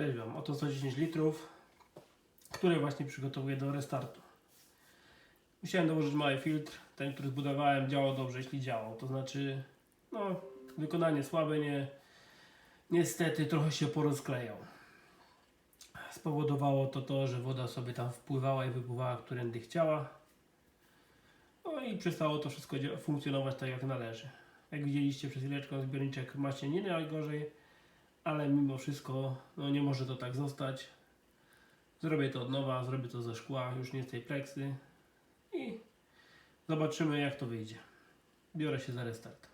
Cześć Wam, oto 110 litrów, które właśnie przygotowuję do restartu. Musiałem dołożyć mały filtr, ten który zbudowałem działał dobrze, jeśli działał, to znaczy no, wykonanie słabe, nie, niestety trochę się porozklejał. Spowodowało to to, że woda sobie tam wpływała i wypływała, którędy chciała. No i przestało to wszystko funkcjonować tak jak należy. Jak widzieliście przed chwileczką zbiorniczek ma się nie najgorzej, ale mimo wszystko no nie może to tak zostać. Zrobię to od nowa, zrobię to ze szkła, już nie z tej pleksy i zobaczymy jak to wyjdzie. Biorę się za restart.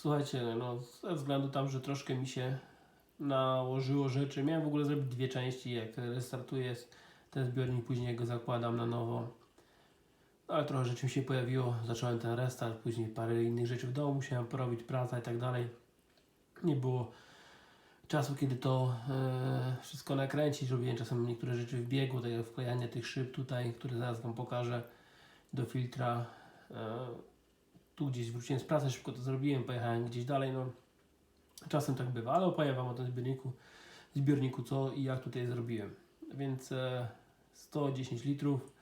Słuchajcie, no ze względu tam, że troszkę mi się nałożyło rzeczy. Miałem w ogóle zrobić dwie części, jak restartuję ten zbiornik, później go zakładam na nowo. No, ale trochę rzeczy mi się pojawiło, zacząłem ten restart, później parę innych rzeczy w domu musiałem porobić, praca i tak dalej. Nie było czasu, kiedy to e, wszystko nakręcić. Robiłem czasem niektóre rzeczy w biegu, tak jak wklejanie tych szyb tutaj, które zaraz Wam pokażę do filtra. E, tu gdzieś wróciłem z pracy, szybko to zrobiłem, pojechałem gdzieś dalej, no czasem tak bywa, ale opowiem Wam o tym zbiorniku, zbiorniku co i jak tutaj zrobiłem. Więc e, 110 litrów,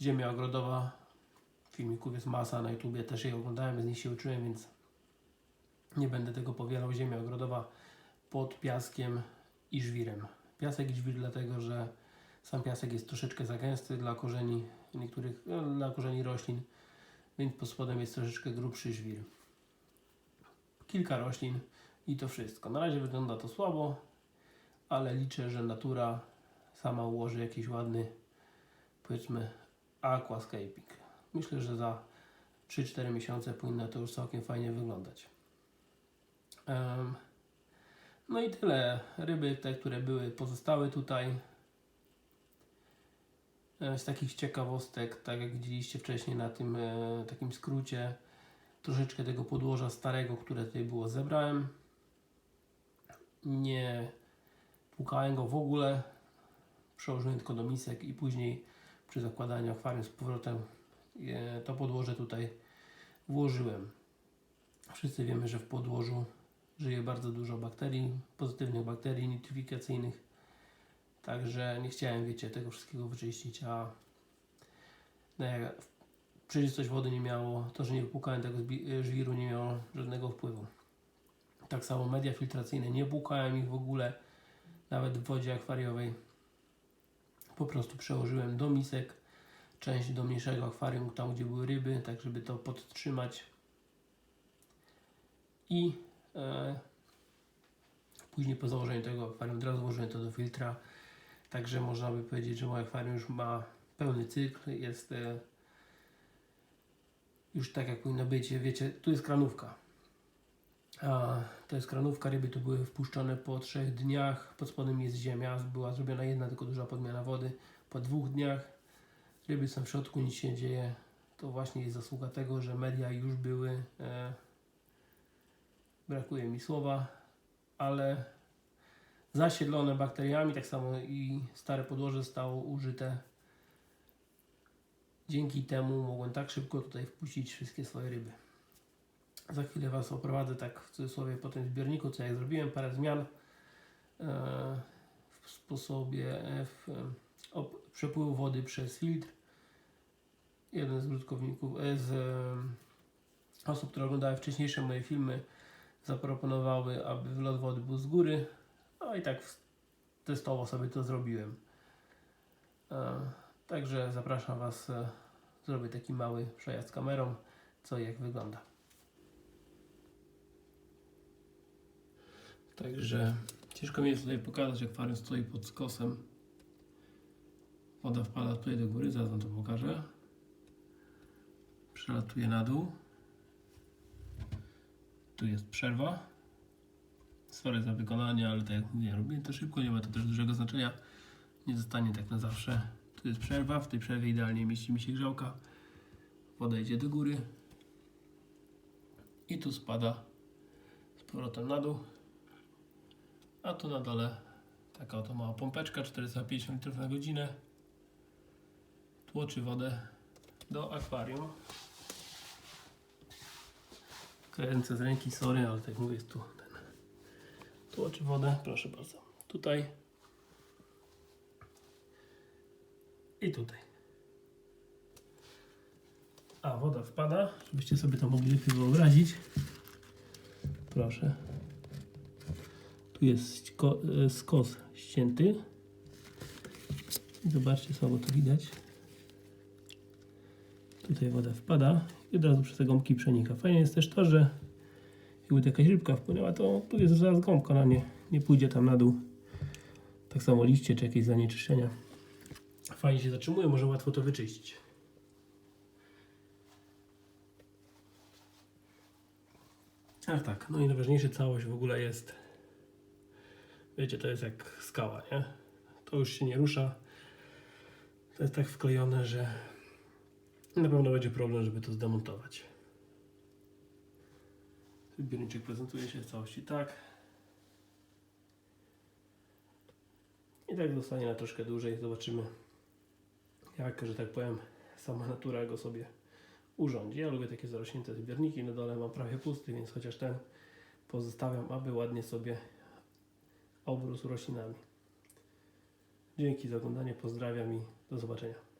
ziemia ogrodowa, filmików jest masa na YouTubie, też je oglądałem, z nich się uczyłem, więc nie będę tego powielał. Ziemia ogrodowa pod piaskiem i żwirem. Piasek i żwir dlatego, że sam piasek jest troszeczkę za gęsty dla korzeni niektórych, no, dla korzeni roślin więc pod spodem jest troszeczkę grubszy żwir. Kilka roślin i to wszystko. Na razie wygląda to słabo, ale liczę, że natura sama ułoży jakiś ładny, powiedzmy, aquascaping. Myślę, że za 3-4 miesiące powinno to już całkiem fajnie wyglądać. No i tyle. Ryby, te, które były, pozostały tutaj. E, Z takich ciekawostek, tak jak widzieliście wcześniej na tym e, takim skrócie, troszeczkę tego podłoża starego, które tutaj było, zebrałem. Nie płukałem go w ogóle. Przełożyłem tylko do misek i później przy zakładaniu akwarium z powrotem e, to podłoże tutaj włożyłem. Wszyscy wiemy, że w podłożu żyje bardzo dużo bakterii, pozytywnych bakterii nitryfikacyjnych. Także nie chciałem, wiecie, tego wszystkiego wyczyścić, a no jak przejrzystość wody nie miało, to, że nie wypłukałem tego e, żwiru nie miało żadnego wpływu. Tak samo media filtracyjne, nie płukałem ich w ogóle, nawet w wodzie akwariowej. Po prostu przełożyłem do misek, część do mniejszego akwarium, tam gdzie były ryby, tak żeby to podtrzymać. I e, później po założeniu tego akwarium od razu włożyłem to do filtra. Także można by powiedzieć, że moje akwarium już ma pełny cykl, jest e, już tak jak powinno być. Wiecie, tu jest kranówka. A, to jest kranówka, ryby tu były wpuszczone po trzech dniach, pod spodem jest ziemia, była zrobiona jedna tylko duża podmiana wody. Po dwóch dniach ryby są w środku, nic się nie dzieje. To właśnie jest zasługa tego, że media już były, e, brakuje mi słowa, ale zasiedlone bakteriami, tak samo i stare podłoże zostało użyte. Dzięki temu mogłem tak szybko tutaj wpuścić wszystkie swoje ryby. Za chwilę Was oprowadzę tak w cudzysłowie po tym zbiorniku, co ja zrobiłem, parę zmian e, w sposobie e, w, e, przepływu wody przez filtr. Jeden z użytkowników, z osób, które oglądały wcześniejsze moje filmy, zaproponowały, aby wlot wody był z góry. No i tak testowo sobie to zrobiłem. E, Także zapraszam Was, e, zrobię taki mały przejazd kamerą, co i jak wygląda. Także ciężko mi jest tutaj pokazać, jak akwarium stoi pod skosem. Woda wpada tutaj do góry, zaraz wam to pokażę. Przelatuje na dół. Tu jest przerwa. Sorry za wykonanie, ale tak jak mówię, robię to szybko, nie ma to też dużego znaczenia. Nie zostanie tak na zawsze. Tu jest przerwa, w tej przerwie idealnie mieści mi się grzałka. Woda idzie do góry. I tu spada z powrotem na dół. A tu na dole taka oto mała pompeczka 450 litrów na godzinę. Tłoczy wodę do akwarium. Kręcę z ręki, sorry, ale tak mówię, jest tu ten. Tłoczy wodę, proszę bardzo. Tutaj i tutaj. A woda wpada, żebyście sobie to mogli lepiej wyobrazić. Proszę. Tu jest e, skos ścięty. I Zobaczcie, słabo to widać. Tutaj woda wpada i od razu przez te gąbki przenika. Fajnie jest też to, że jakby jakaś rybka wpłynęła, to tu jest zaraz gąbka na nie. Nie pójdzie tam na dół. Tak samo liście czy jakieś zanieczyszczenia. Fajnie się zatrzymuje, może łatwo to wyczyścić. Ach tak, no i najważniejsze całość w ogóle jest Wiecie, to jest jak skała, nie? To już się nie rusza. To jest tak wklejone, że na pewno będzie problem, żeby to zdemontować. Zbiorniczek prezentuje się w całości tak. I tak zostanie na troszkę dłużej. Zobaczymy, jak, że tak powiem, sama natura go sobie urządzi. Ja lubię takie zarośnięte zbiorniki. Na dole mam prawie pusty, więc chociaż ten pozostawiam, aby ładnie sobie obrósł roślinami. Dzięki za oglądanie, pozdrawiam i do zobaczenia.